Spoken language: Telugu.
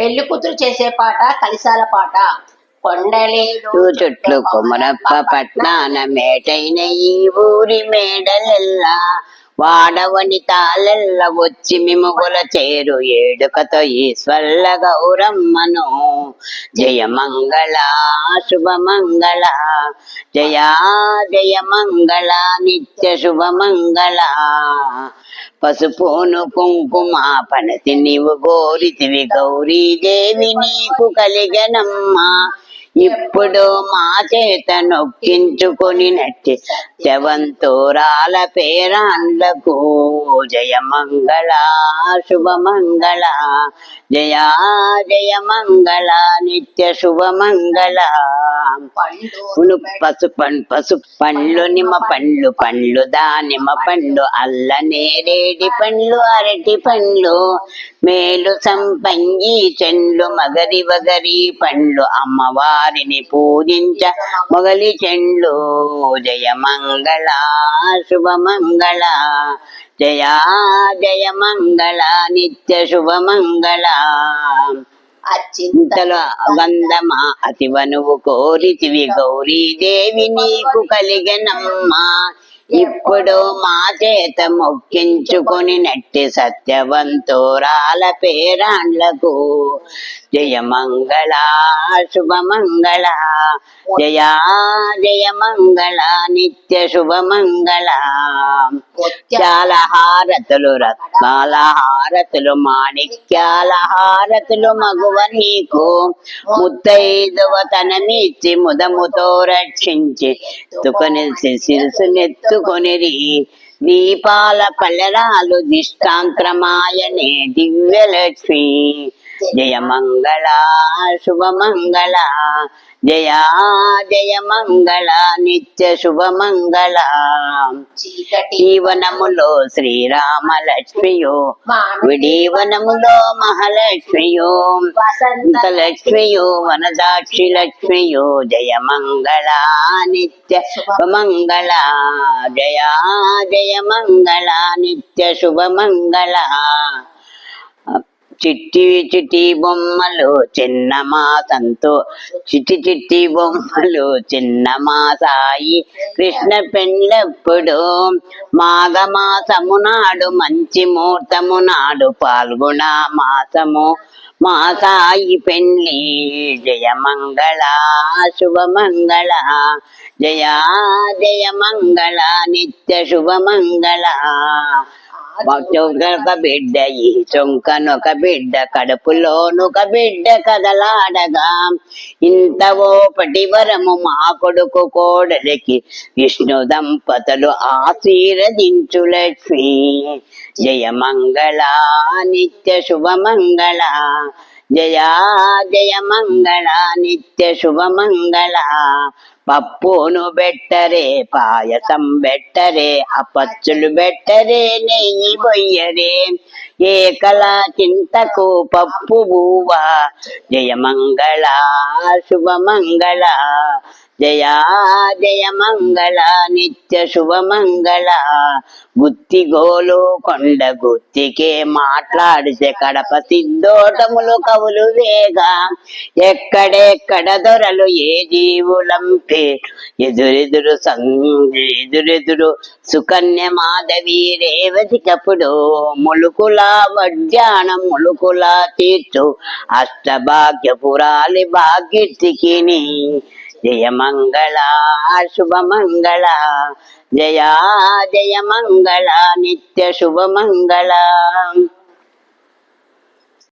పెళ్ళి కూతురు చేసే పాట కలిసాల పాట. కొండలేదు ఊ చుట్లు కుమరప్ప పట్నాన మేటైన ఈ ఊరి మేడలెల్లా. వాడవని తాళెల్ల వచ్చి మిముగుల చేరు ఏడుకతో ఈశ్వర్ల గౌరమ్మను. జయ మంగళ శుభ మంగళ జయా జయ మంగళ నిత్య శుభ మంగళ. పసుపును కుంకుమ పనతి నీవు గోరితివి గౌరీ దేవి నీకు కలిగనమ్మా. ఇప్పుడు మా చేత నొక్కించుకొని నట్టి శవంతోరాల పేరాన్లకు జయ మంగళ శుభ మంగళ జయా జయ మంగళ నిత్య శుభ మంగళ. ఉను పసు పసు పండ్లు నిమ్మ పండ్లు పండ్లు దానిమ్మ పండ్లు అల్ల నేరేడి పండ్లు అరటి పండ్లు మేలు సంపంగి చెండ్లు మగరి వగరి పండ్లు వారిని పూజించ మొగలి చెండ్లు. జయ మంగళ శుభ మంగళ. జయా జయ మంగళ నిత్య శుభ మంగళ. అచ్చింతల వందమా అతివనువు కోరితివి గౌరీ దేవి నీకు కలిగనమ్మా. ఇప్పుడు మా చేత మొక్కించుకొని నట్టి సత్యవంతురాల పేరాండ్లకు జయ మంగళ శుభ మంగళ. జయా జయ మంగళ నిత్య శుభ మంగళ. ముత్యాల హారతులు రత్నాల హారతులు మాణిక్యాల హారతులు మగువ నీకు. ముత్తైదువ తనమిచ్చి ముదముతో రక్షించి ఎత్తుకొని శిరసునెత్తుకొనిరి దీపాల పల్లెరాలు దిష్టాంక్రమాయనే దివ్యలక్ష్మి. జయ మంగళ శుభ మంగళ. జయ జయ మంగళ నిత్య శుభ మంగళ. జీవనములో శ్రీరామ లక్ష్మియో విడీవనములో మహాలక్ష్మియో వసంత లక్ష్మియో వనదాక్షి లక్ష్మియో జయ మంగళ నిత్య శుభ మంగళ. జయ జయ మంగళ నిత్య శుభ మంగళ. చిట్టి చిట్టి బొమ్మలు చిన్న మాసంతో చిట్టి చిట్టి బొమ్మలు చిన్న మాసాయి కృష్ణ పెళ్ళప్పుడు మాఘమాసము నాడు మంచి ముహూర్తము నాడు పాల్గొన మాసము. మా సాయి పెళ్ళి జయ మంగళ శుభ మంగళ. జయా జయ మంగళ నిత్య శుభ మంగళ. చొంకనొక బిడ్డ ఈ చొంకనొక బిడ్డ కడుపులోనొక బిడ్డ కదలాడగా. ఇంత ఓపటి వరము మా కొడుకు కోడలికి విష్ణు దంపతులు ఆశీర్వదించు లక్ష్మి జయ మంగళ నిత్య శుభ మంగళ జయా జయ మంగళ నిత్య శుభ మంగళ. పప్పును బెట్టరే పాయసం బెట్టరే అపచ్చులు బెట్టరే నెయ్యి బొయ్యరే. ఏ ఏకల చింతకు పప్పు బూవా. జయ మంగళ శుభ మంగళ. జయా జయ మంగళ నిత్య శుభ మంగళ. గుత్తి గోలు కొండ గుత్తికే మాట్లాడితే కడప సిద్ధోటములు కవులు వేగా. ఎక్కడెక్కడ దొరలు ఏ జీవులంపే ఎదురెదురు ఎదురెదురు సుకన్య మాధవి రేవతికప్పుడు ములుకుల వడ్డానం ములుకుల తీర్చు. అష్టభాగ్యపురాలి భాగ్యతికిని జయ మంగళ శుభ మంగళ జయా జయ మంగళ నిత్య శుభ మంగళ